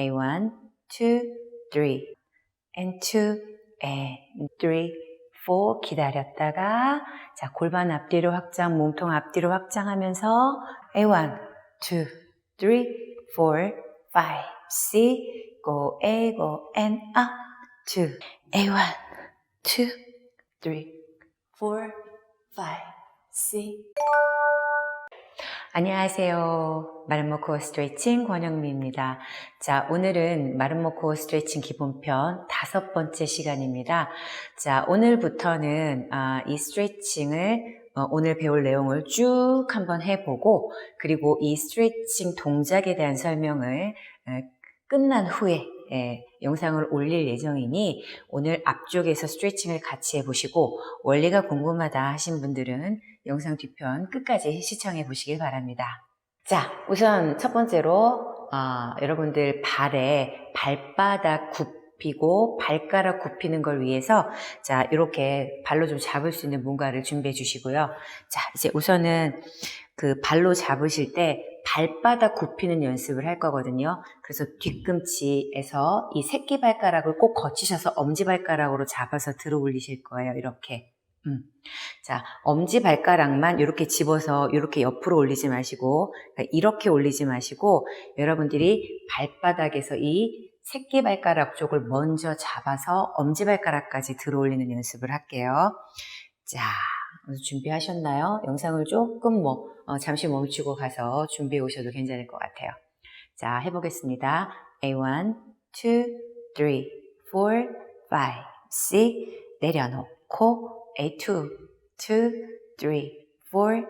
A1, 2, 3, and 2, and 3, 4 기다렸다가 자 골반 앞뒤로 확장, 몸통 앞뒤로 확장하면서 A1, 2, 3, 4, 5, 6, go A, go and up, 2, A1, 2, 3, 4, 5, 6. 안녕하세요. 마름모 코어 스트레칭 권영미입니다. 자, 오늘은 마름모 코어 스트레칭 기본편 다섯 번째 시간입니다. 자, 오늘부터는 아, 이 스트레칭을 어, 오늘 배울 내용을 쭉 한번 해보고 그리고 이 스트레칭 동작에 대한 설명을 에, 끝난 후에 예, 영상을 올릴 예정이니 오늘 앞쪽에서 스트레칭을 같이 해보시고 원리가 궁금하다 하신 분들은 영상 뒤편 끝까지 시청해 보시길 바랍니다. 자, 우선 첫 번째로 어, 여러분들 발에 발바닥 굽히고 발가락 굽히는 걸 위해서 자 이렇게 발로 좀 잡을 수 있는 뭔가를 준비해 주시고요. 자 이제 우선은 그 발로 잡으실 때 발바닥 굽히는 연습을 할 거거든요. 그래서 뒤꿈치에서 이 새끼발가락을 꼭 거치셔서 엄지발가락으로 잡아서 들어 올리실 거예요. 이렇게. 음. 자, 엄지 발가락만 이렇게 집어서 이렇게 옆으로 올리지 마시고, 그러니까 이렇게 올리지 마시고, 여러분들이 발바닥에서 이 새끼발가락 쪽을 먼저 잡아서 엄지발가락까지 들어 올리는 연습을 할게요. 자, 준비하셨나요? 영상을 조금 뭐, 어, 잠시 멈추고 가서 준비해 오셔도 괜찮을 것 같아요. 자, 해보겠습니다. A1, 2, 3, 4, 5, 6, 내려놓고 A2, 2, 3, 4, 5,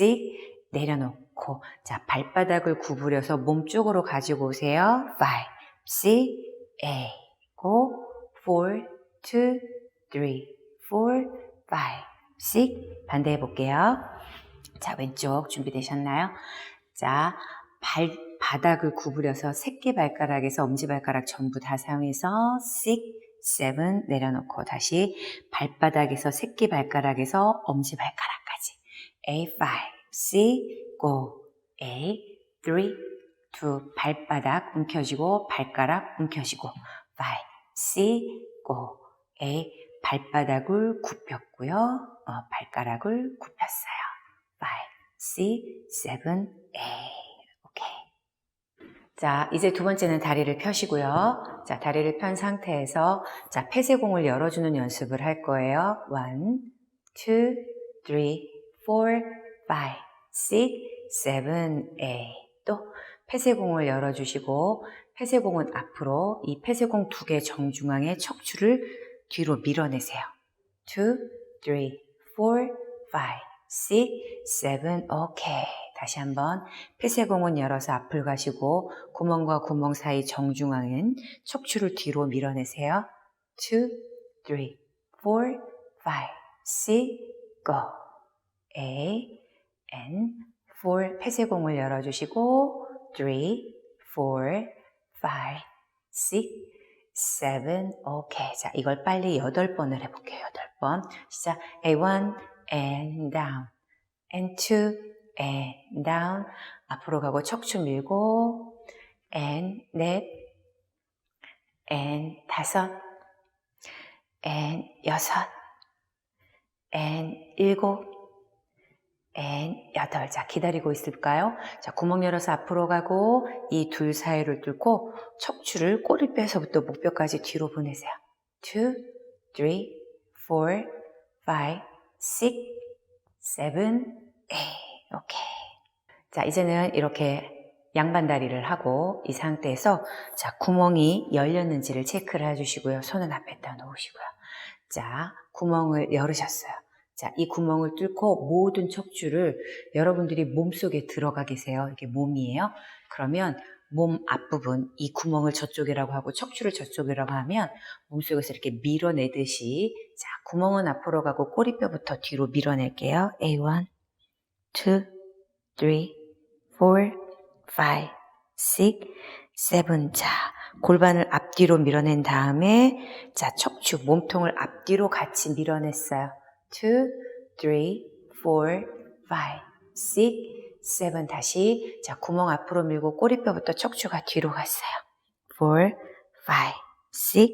6, 내려놓고 자, 발바닥을 구부려서 몸 쪽으로 가지고 오세요. 5, 6, A, 고, 4, 2, 3, 4, 5, 6 반대 해 볼게요. 자, 왼쪽 준비되셨나요? 자, 발, 바닥을 구부려서 새끼 발가락에서 엄지발가락 전부 다 사용해서 6, 7 내려놓고 다시 발바닥에서 새끼 발가락에서 엄지 발가락까지 A5, 6, go A, 3, 2 발바닥 움켜쥐고 발가락 움켜쥐고 5, 6, go A 발바닥을 굽혔고요. 어, 발가락을 굽혔어요. 5, 6, 7, 8 오케이. 자, 이제 두 번째는 다리를 펴시고요. 자, 다리를 편 상태에서 자, 폐쇄공을 열어주는 연습을 할 거예요. 1, 2, 3, 4, 5, 6, 7, 8. 또 폐쇄공을 열어주시고 폐쇄공은 앞으로 이 폐쇄공 두 개 정중앙에 척추를 뒤로 밀어내세요. 2, 3, 4, 5, 6, 7, 오케이. 다시 한번 폐쇄공은 열어서 앞을 가시고 구멍과 구멍 사이 정중앙엔 척추를 뒤로 밀어내세요. 2, 3, 4, 5, 6, go. A, and 4, 폐쇄공을 열어주시고 3, 4, 5, 6, 7, 오케이. 자, 이걸 빨리 8번을 해볼게요. 8번. 시작. A1 and down. and 2 and down. 앞으로 가고 척추 밀고 and 넷 and 다섯 and 여섯 and 일곱 and 여덟. 자, 기다리고 있을까요? 자, 구멍 열어서 앞으로 가고 이 둘 사이를 뚫고 척추를 꼬리뼈에서부터 목뼈까지 뒤로 보내세요. 2, 3, 4, 5, 6, 7, 8. 오케이. 자, 이제는 이렇게 양반 다리를 하고 이 상태에서 자, 구멍이 열렸는지를 체크를 해주시고요. 손은 앞에다 놓으시고요. 자, 구멍을 열으셨어요. 자, 이 구멍을 뚫고 모든 척추를 여러분들이 몸속에 들어가 계세요. 이게 몸이에요. 그러면 몸 앞부분, 이 구멍을 저쪽이라고 하고 척추를 저쪽이라고 하면 몸속에서 이렇게 밀어내듯이 자, 구멍은 앞으로 가고 꼬리뼈부터 뒤로 밀어낼게요. A1, 2, 3, 4, 5, 6, 7. 자, 골반을 앞뒤로 밀어낸 다음에 자, 척추, 몸통을 앞뒤로 같이 밀어냈어요. 2, 3, 4, 5, 6, seven 다시 자 구멍 앞으로 밀고 꼬리뼈부터 척추가 뒤로 갔어요. four, five, six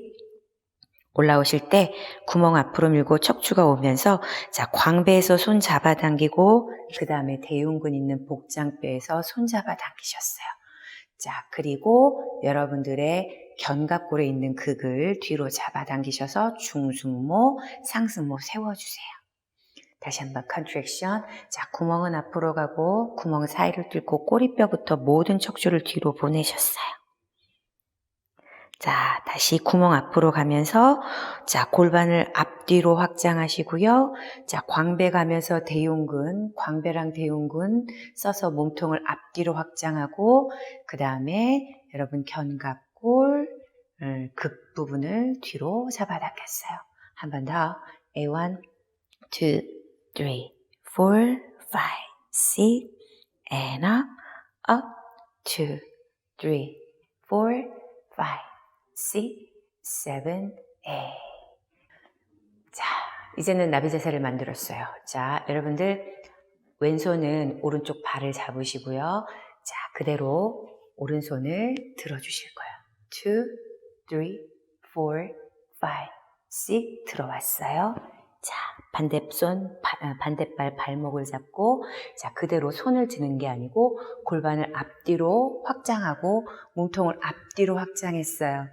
올라오실 때 구멍 앞으로 밀고 척추가 오면서 자 광배에서 손 잡아당기고 그 다음에 대흉근 있는 복장뼈에서 손 잡아당기셨어요. 자 그리고 여러분들의 견갑골에 있는 극을 뒤로 잡아당기셔서 중승모, 상승모 세워주세요. 다시 한번 컨트랙션. 자, 구멍은 앞으로 가고 구멍 사이를 뚫고 꼬리뼈부터 모든 척추를 뒤로 보내셨어요. 자, 다시 구멍 앞으로 가면서 자, 골반을 앞뒤로 확장하시고요. 자, 광배 가면서 대흉근, 광배랑 대흉근 써서 몸통을 앞뒤로 확장하고 그 다음에 여러분 견갑골 음, 극 부분을 뒤로 잡아당겼어요. 한 번 더. A1, 2, 3, 4, 5, 6, and up, up, 2, 3, 4, 5, 6, 7, 8. 자, 이제는 나비 자세를 만들었어요. 자, 여러분들 왼손은 오른쪽 발을 잡으시고요. 자, 그대로 오른손을 들어주실 거예요. 2, 3, 4, 5, 6 들어왔어요. 자, 반대손, 바- 아, 반대발 발목을 잡고, 자, 그대로 손을 드는 게 아니고, 골반을 앞뒤로 확장하고, 몸통을 앞뒤로 확장했어요.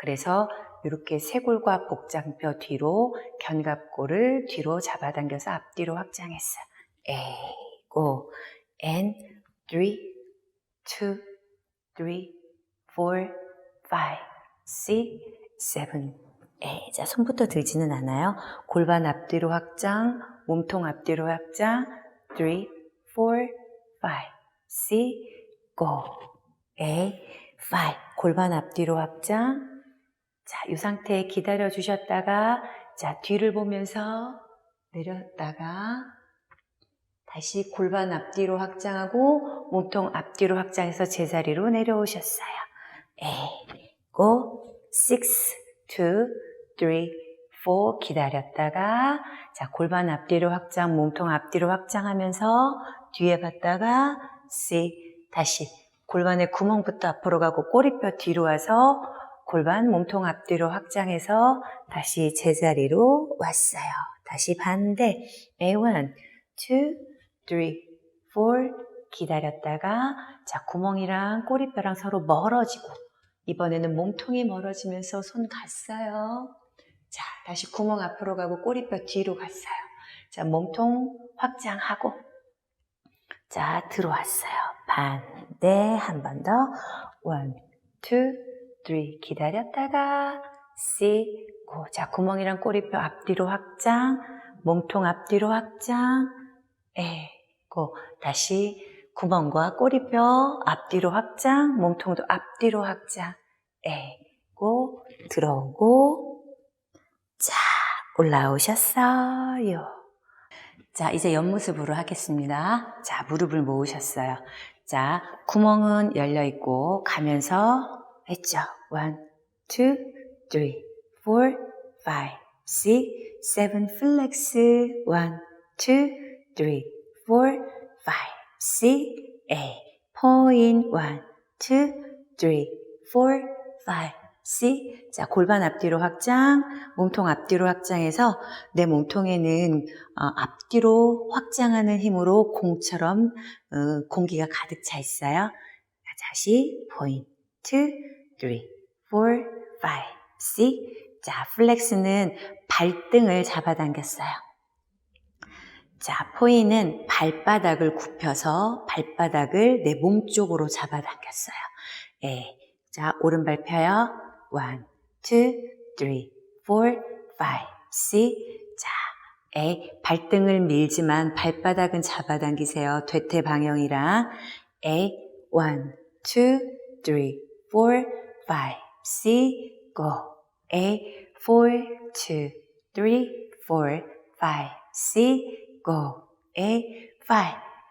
그래서 이렇게 쇄골과 복장뼈 뒤로, 견갑골을 뒤로 잡아당겨서 앞뒤로 확장했어요. 에이, 고, and, three, two, three, four, five, six, seven, eight. 자, 손부터 들지는 않아요. 골반 앞뒤로 확장, 몸통 앞뒤로 확장, three, four, five, six, go, eight, five. 골반 앞뒤로 확장. 자, 이 상태에 기다려 주셨다가, 자, 뒤를 보면서 내렸다가, 다시 골반 앞뒤로 확장하고 몸통 앞뒤로 확장해서 제자리로 내려오셨어요. 에이, 고, 6, 2, 3, 4 기다렸다가 자 골반 앞뒤로 확장, 몸통 앞뒤로 확장하면서 뒤에 봤다가 6, 다시 골반의 구멍부터 앞으로 가고 꼬리뼈 뒤로 와서 골반 몸통 앞뒤로 확장해서 다시 제자리로 왔어요. 다시 반대. A 1, 2, 3, 4 기다렸다가 자 구멍이랑 꼬리뼈랑 서로 멀어지고 이번에는 몸통이 멀어지면서 손 갔어요. 자 다시 구멍 앞으로 가고 꼬리뼈 뒤로 갔어요. 자 몸통 확장하고 자 들어왔어요. 반대 한 번 더. 1, 2, three. 기다렸다가 C. 고. 자, 구멍이랑 꼬리뼈 앞뒤로 확장, 몸통 앞뒤로 확장, A. 고. 다시 구멍과 꼬리뼈 앞뒤로 확장, 몸통도 앞뒤로 확장, A. 고. 들어오고, 자, 올라오셨어요. 자, 이제 옆모습으로 하겠습니다. 자, 무릎을 모으셨어요. 자, 구멍은 열려 있고 가면서 했죠. 1, 2, 3, 4, 5, 6, 7, 플렉스. 1, 2, 3, 4, 5, 6, 8. 포인. 1, 2, 3, 4, 5, 6. 자, 골반 앞뒤로 확장, 몸통 앞뒤로 확장해서 내 몸통에는 어, 앞뒤로 확장하는 힘으로 공처럼 어, 공기가 가득 차 있어요. 자, 다시 포인트 3, 4, 5, 6. 자, 플렉스는 발등을 잡아당겼어요. 자, 포인은 발바닥을 굽혀서 발바닥을 내 몸 쪽으로 잡아당겼어요. 예. 자, 오른발 펴요. 1, 2, 3, 4, 5, 6. 자, A 발등을 밀지만 발바닥은 잡아당기세요. 방향이랑 A 1, 2, 3, 4, 5, 6, go. A 4, 2, 3, 4, 5, 6, go. A 5,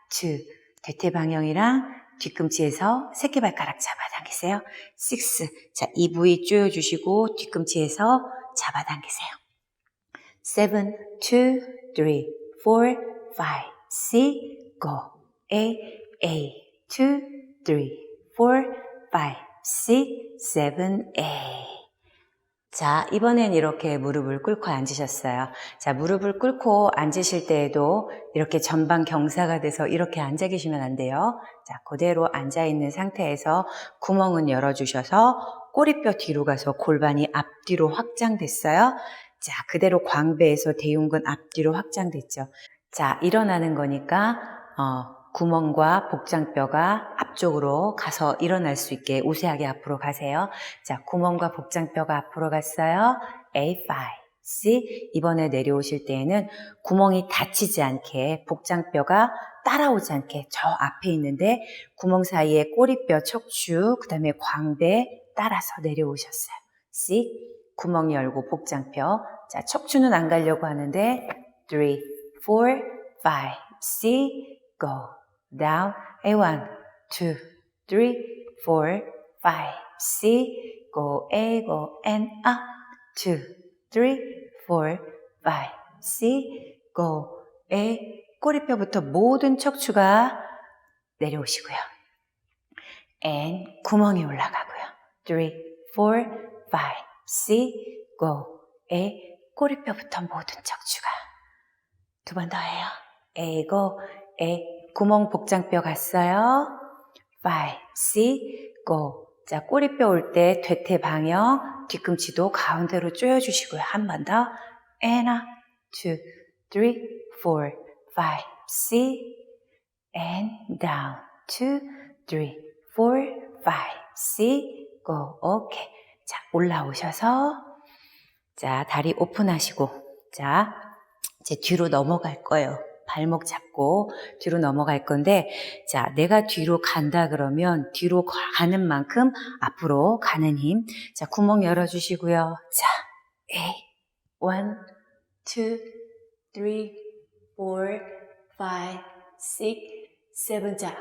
2. 대퇴 방향이랑 뒤꿈치에서 새끼발가락 잡아당기세요. 6. 자, 이 부위 조여주시고 뒤꿈치에서 잡아당기세요. 7, 2, 3, 4, 5, 6, go. A, A, 2, 3, 4, 5, 6, 7, A. 자, 이번엔 이렇게 무릎을 꿇고 앉으셨어요. 자, 무릎을 꿇고 앉으실 때에도 이렇게 전방 경사가 돼서 이렇게 앉아 계시면 안 돼요. 자, 그대로 앉아 있는 상태에서 구멍은 열어주셔서 꼬리뼈 뒤로 가서 골반이 앞뒤로 확장됐어요. 자, 그대로 광배에서 대흉근 앞뒤로 확장됐죠. 자, 일어나는 거니까, 어, 구멍과 복장뼈가 앞쪽으로 가서 일어날 수 있게 우세하게 앞으로 가세요. 자, 구멍과 복장뼈가 앞으로 갔어요. A5, C. 이번에 내려오실 때에는 구멍이 닫히지 않게 복장뼈가 따라오지 않게 저 앞에 있는데 구멍 사이에 꼬리뼈 척추, 그 다음에 광배 따라서 내려오셨어요. C. 구멍 열고 복장뼈. 자, 척추는 안 가려고 하는데 3, 4, 5, C. Go. Down. A1, 2, 3, 4, 5, C. Go. A. Go. And up. 2, 3, 4, 5, C. Go. A. 꼬리뼈부터 모든 척추가 내려오시고요. and 구멍이 올라가고요. 3, 4, 5, C, go. A, 꼬리뼈부터 모든 척추가. 두 번 더 해요. A, go. A, 구멍 복장뼈 갔어요. 5, C, go. 자, 꼬리뼈 올 때 되태 방향, 뒤꿈치도 가운데로 조여주시고요. 한 번 더. up, 2, 3, 4, 5, C, and down, 2, 3, 4, 5, C, go. 오케이. 자, 올라오셔서, 자, 다리 오픈하시고, 자, 이제 뒤로 넘어갈 거예요. 발목 잡고 뒤로 넘어갈 건데, 자, 내가 뒤로 간다 그러면 뒤로 가는 만큼 앞으로 가는 힘. 자, 구멍 열어주시고요. 자, A, 1, 2, 3, 4, 5, 6, 7. 자,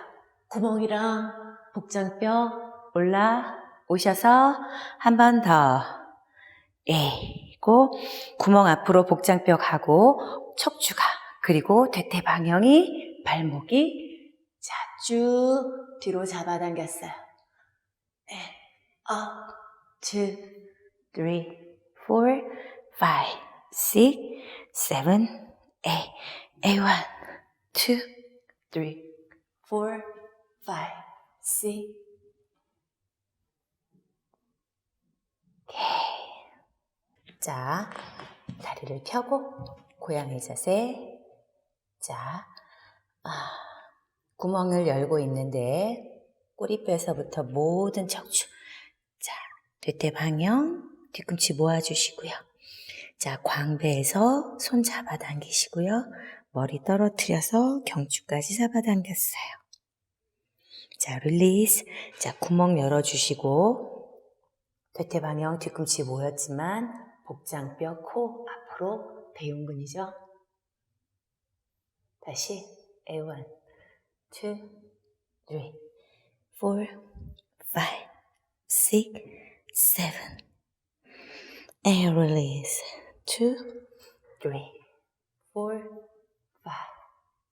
구멍이랑 복장뼈 올라오셔서 한 번 더. 에이 고, 구멍 앞으로 복장뼈 가고, 척추가, 그리고 대퇴 방향이, 발목이, 자, 쭉 뒤로 잡아당겼어요. And up, two, three, four, five, six, seven, eight. A1, two, three, four, five, six. 오케이. 자, 다리를 펴고 고양이 자세. 자, 아, 구멍을 열고 있는데 꼬리뼈에서부터 모든 척추. 자, 뒤태 방향, 뒤꿈치 모아주시고요. 자, 광배에서 손 잡아당기시고요. 머리 떨어뜨려서 경추까지 잡아당겼어요. 자, 릴리스. 자, 구멍 열어주시고, 대퇴 방향 뒤꿈치 모였지만, 복장뼈, 코 앞으로 대흉근이죠. 다시, A1, 2, 3, 4, 5, 6, 7, and release. 2, 3, 4, 5,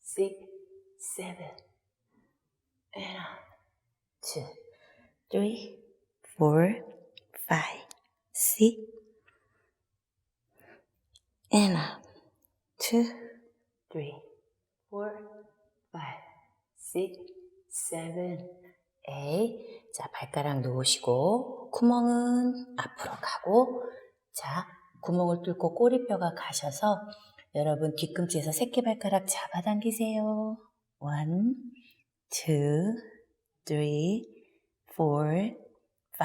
6, 7, and up. 2, 3, 4, 5, 6, and up. 2, 3, 4, 5, 6, 7, 8. 자, 발가락 놓으시고, 구멍은 앞으로 가고, 자, 구멍을 뚫고 꼬리뼈가 가셔서 여러분 뒤꿈치에서 새끼발가락 잡아당기세요. 1, 2, 3, 4, 5,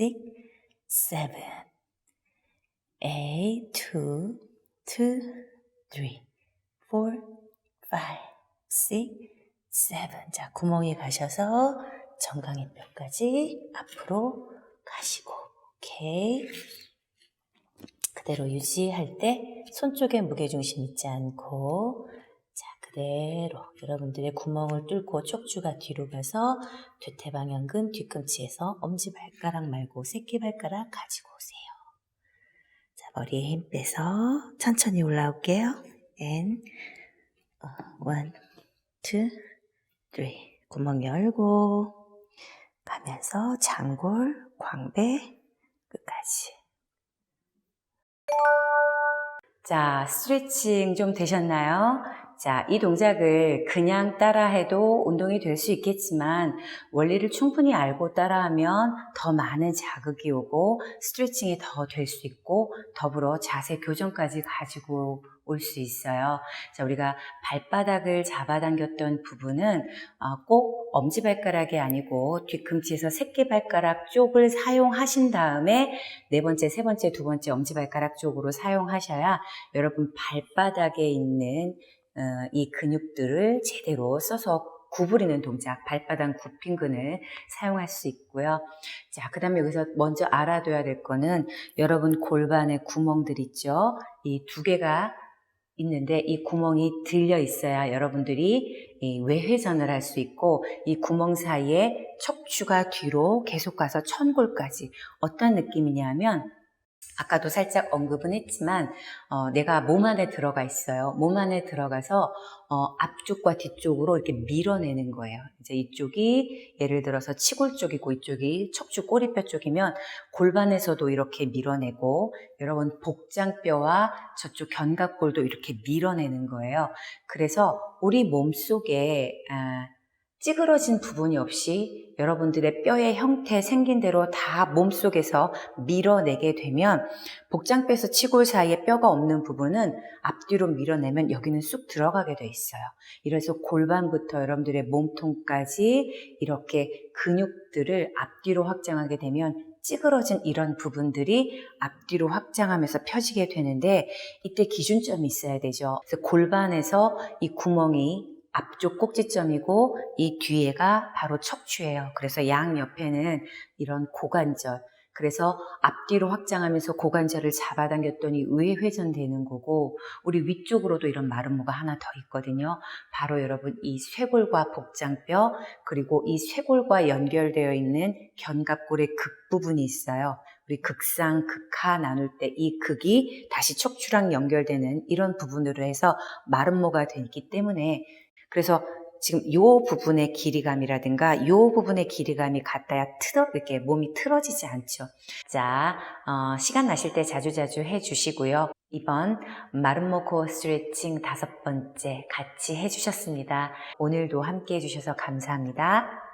6, 7, 8, 2, 2, 3, 4, 5, 6, 7. 자, 구멍에 가셔서 정강이 뼈까지 앞으로 가시고, 오케이. 그대로 유지할 때 손 쪽에 무게중심 있지 않고 자 그대로 여러분들의 구멍을 뚫고 척추가 뒤로 가서 뒤태방향근 뒤꿈치에서 엄지발가락 말고 새끼발가락 가지고 오세요. 자 머리에 힘 빼서 천천히 올라올게요. One, two, three. 구멍 열고 가면서 장골, 광배 끝까지. 자, 스트레칭 좀 되셨나요? 자, 이 동작을 그냥 따라해도 운동이 될 수 있겠지만 원리를 충분히 알고 따라하면 더 많은 자극이 오고 스트레칭이 더 될 수 있고 더불어 자세 교정까지 가지고 올 수 있어요. 자, 우리가 발바닥을 잡아당겼던 부분은 어, 꼭 엄지발가락이 아니고 뒤꿈치에서 새끼발가락 쪽을 사용하신 다음에 네 번째, 세 번째, 두 번째 엄지발가락 쪽으로 사용하셔야 여러분 발바닥에 있는 어, 이 근육들을 제대로 써서 구부리는 동작, 발바닥 굽힌 근을 사용할 수 있고요. 자, 그 다음에 여기서 먼저 알아둬야 될 거는 여러분 골반에 구멍들 있죠? 이 두 개가 있는데 이 구멍이 들려 있어야 여러분들이 이 외회전을 할 수 있고 이 구멍 사이에 척추가 뒤로 계속 가서 천골까지 어떤 느낌이냐면 아까도 살짝 언급은 했지만 어, 내가 몸 안에 들어가 있어요. 몸 안에 들어가서 어, 앞쪽과 뒤쪽으로 이렇게 밀어내는 거예요. 이제 이쪽이 예를 들어서 치골 쪽이고 이쪽이 척추 꼬리뼈 쪽이면 골반에서도 이렇게 밀어내고 여러분 복장뼈와 저쪽 견갑골도 이렇게 밀어내는 거예요. 그래서 우리 몸 속에 아, 찌그러진 부분이 없이 여러분들의 뼈의 형태 생긴 대로 다 몸속에서 밀어내게 되면 복장뼈에서 치골 사이에 뼈가 없는 부분은 앞뒤로 밀어내면 여기는 쑥 들어가게 돼 있어요. 이래서 골반부터 여러분들의 몸통까지 이렇게 근육들을 앞뒤로 확장하게 되면 찌그러진 이런 부분들이 앞뒤로 확장하면서 펴지게 되는데 이때 기준점이 있어야 되죠. 골반에서 이 구멍이 앞쪽 꼭지점이고 이 뒤에가 바로 척추예요. 그래서 양 옆에는 이런 고관절. 그래서 앞뒤로 확장하면서 고관절을 잡아당겼더니 외회전되는 거고 우리 위쪽으로도 이런 마름모가 하나 더 있거든요. 바로 여러분 이 쇄골과 복장뼈 그리고 이 쇄골과 연결되어 있는 견갑골의 극 부분이 있어요. 우리 극상, 극하 나눌 때 이 극이 다시 척추랑 연결되는 이런 부분으로 해서 마름모가 되기 때문에 그래서 지금 요 부분의 길이감이라든가 요 부분의 길이감이 같아야 틀어 이렇게 몸이 틀어지지 않죠. 자, 어, 시간 나실 때 자주자주 해주시고요. 이번 마름모 코어 스트레칭 다섯 번째 같이 해주셨습니다. 오늘도 함께 해주셔서 감사합니다.